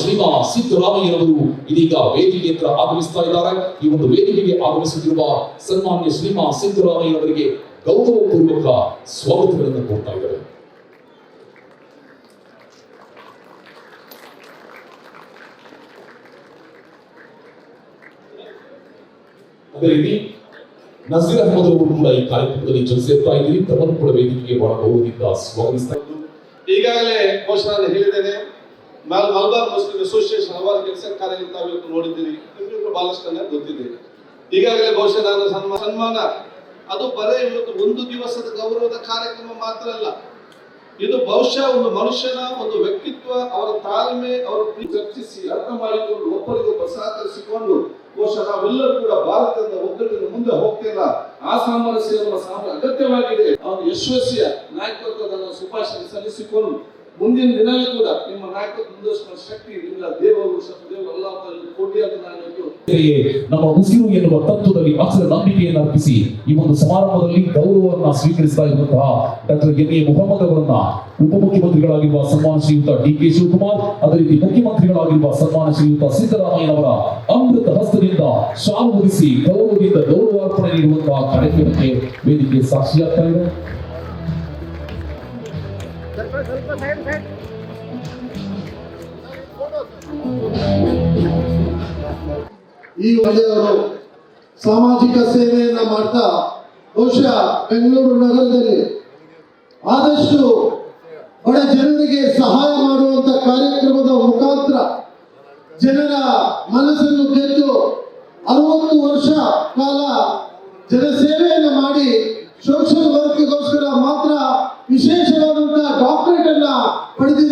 ಶ್ರೀಮಾ ಸಿದ್ದರಾಮಯ್ಯನವರು ಇದೀಗ ವೇದಿಕೆ ಹತ್ರ ಆಗಮಿಸ್ತಾ ಇದ್ದಾರೆ. ಈ ಒಂದು ವೇದಿಕೆಗೆ ಆಗಮಿಸುತ್ತಿರುವ ಸನ್ಮಾನ್ಯ ಶ್ರೀಮಾ ಸಿದ್ದರಾಮಯ್ಯನವರಿಗೆ ಗೌರವಪೂರ್ವಕ ಸ್ವಾಗತಗಳನ್ನು ಕೊಡ್ತಾ ಇದ್ದಾರೆ. ಅದೇ ರೀತಿ ನಜೀರ್ ಅಹಮದ್ ಅವರು ಕೂಡ ಈ ಕಾರ್ಯಕ್ರಮದಲ್ಲಿ ಜೊತೆ ಸೇರ್ತಾ ಇದ್ದೀರಿ. ತಮ್ಮನ್ನು ಕೂಡ ವೇದಿಕೆಗೆ ಬಹಳ ಸ್ವಾಗತಿಸ್ತಾ ಇದ್ದಾರೆ. ಈಗಾಗಲೇ ಘೋಷಣೆ ಹೇಳಿದ್ದೇನೆ. ಮಲ್ ಮಲ್ಬಾರ್ ಮುಸ್ಲಿಂ ಅಸೋಸಿಯೇಷನ್ ಹಲವಾರು ಕೆಲಸ ಇವತ್ತು ನೋಡಿದ್ದೀರಿ. ನಿಮಗೂ ಬಹಳಷ್ಟು ಚೆನ್ನಾಗಿ ಗೊತ್ತಿದೆ. ಈಗಾಗಲೇ ಬಹುಶಃ ಸನ್ಮಾನ, ಅದು ಬರೇ ಇವತ್ತು ಒಂದು ದಿವಸದ ಗೌರವದ ಕಾರ್ಯಕ್ರಮ ಮಾತ್ರ ಅಲ್ಲ ಇದು ಬಹುಶಃ ಒಂದು ಮನುಷ್ಯನ ಒಂದು ವ್ಯಕ್ತಿತ್ವ, ಅವರ ತಾಳ್ಮೆ, ಅವರ ಚರ್ಚಿಸಿ ಅರ್ಥ ಮಾಡಿಕೊಂಡು ಒಬ್ಬರಿಗೊಬ್ಬ ಸಹಕರಿಸಿಕೊಂಡು ಬಹುಶಃ ನಾವೆಲ್ಲರೂ ಕೂಡ ಭಾರತದ ಒಗ್ಗಟ್ಟಿನ ಮುಂದೆ ಹೋಗ್ತಿಲ್ಲ ಆ ಸಾಮರಸ್ಯ ನಮ್ಮ ಸಾಮ ಅಗತ್ಯವಾಗಿದೆ. ಅವನು ಯಶಸ್ವಿಯ ನಾಯಕತ್ವದ ಸುಭಾಷಣೆ ಸಲ್ಲಿಸಿಕೊಂಡು ಮುಂದಿನ ದಿನವೇ ಕೂಡ ನಿಮ್ಮ ನಾಯಕತ್ವ ಮುಂದುವರಿಸುವ ಶಕ್ತಿ ನಿಮ್ಮ ದೇವರು ದೇವರು ನಮ್ಮ ಮುಸ್ಲಿಂ ಎನ್ನುವ ತತ್ವದಲ್ಲಿ ಅಕ್ಷರ ನಂಬಿಕೆಯನ್ನು ಅರ್ಪಿಸಿ ಈ ಒಂದು ಸಮಾರಂಭದಲ್ಲಿ ಗೌರವವನ್ನ ಸ್ವೀಕರಿಸ್ತಾ ಇರುವಂತಹ ಡಾಕ್ಟರ್ ಎನ್ ಎ ಮೊಹಮ್ಮದ್ ಅವರನ್ನ ಉಪಮುಖ್ಯಮಂತ್ರಿಗಳಾಗಿರುವ ಸನ್ಮಾನ ಶ್ರೀಯುತ ಡಿ ಕೆ ಶಿವಕುಮಾರ್, ಅದೇ ರೀತಿ ಮುಖ್ಯಮಂತ್ರಿಗಳಾಗಿರುವ ಸನ್ಮಾನ ಶ್ರೀಯುತ ಸಿದ್ದರಾಮಯ್ಯನವರ ಅಮೃತ ಹಸ್ತದಿಂದ ಶಾಲು ಮುಗಿಸಿ ಗೌರವದಿಂದ ಗೌರವಾರ್ಪಣೆ ನೀಡುವಂತಹ ಕಾರ್ಯಕ್ರಮಕ್ಕೆ ವೇದಿಕೆ ಸಾಕ್ಷಿಯಾಗ್ತಾ ಇದೆ. ಈ ಒಳ್ಳೆಯವರು ಸಾಮಾಜಿಕ ಸೇವೆಯನ್ನ ಮಾಡ್ತಾ ಬಹುಶಃ ಬೆಂಗಳೂರು ನಗರದಲ್ಲಿ ಆದಷ್ಟು ಬಡ ಜನರಿಗೆ ಸಹಾಯ ಮಾಡುವಂತ ಕಾರ್ಯಕ್ರಮದ ಮುಖಾಂತರ ಜನರ ಮನಸ್ಸನ್ನು ಗೆದ್ದು ಅರವತ್ತು ವರ್ಷ ಕಾಲ ಜನಸೇವೆಯನ್ನು ಮಾಡಿ ಸೋಷಿಯಲ್ ವರ್ಕ್ಗೋಸ್ಕರ ಮಾತ್ರ ವಿಶೇಷವಾದಂತಹ ಡಾಕ್ಟರೇಟ್ ಅನ್ನ ಪಡೆದಿದ್ದಾರೆ.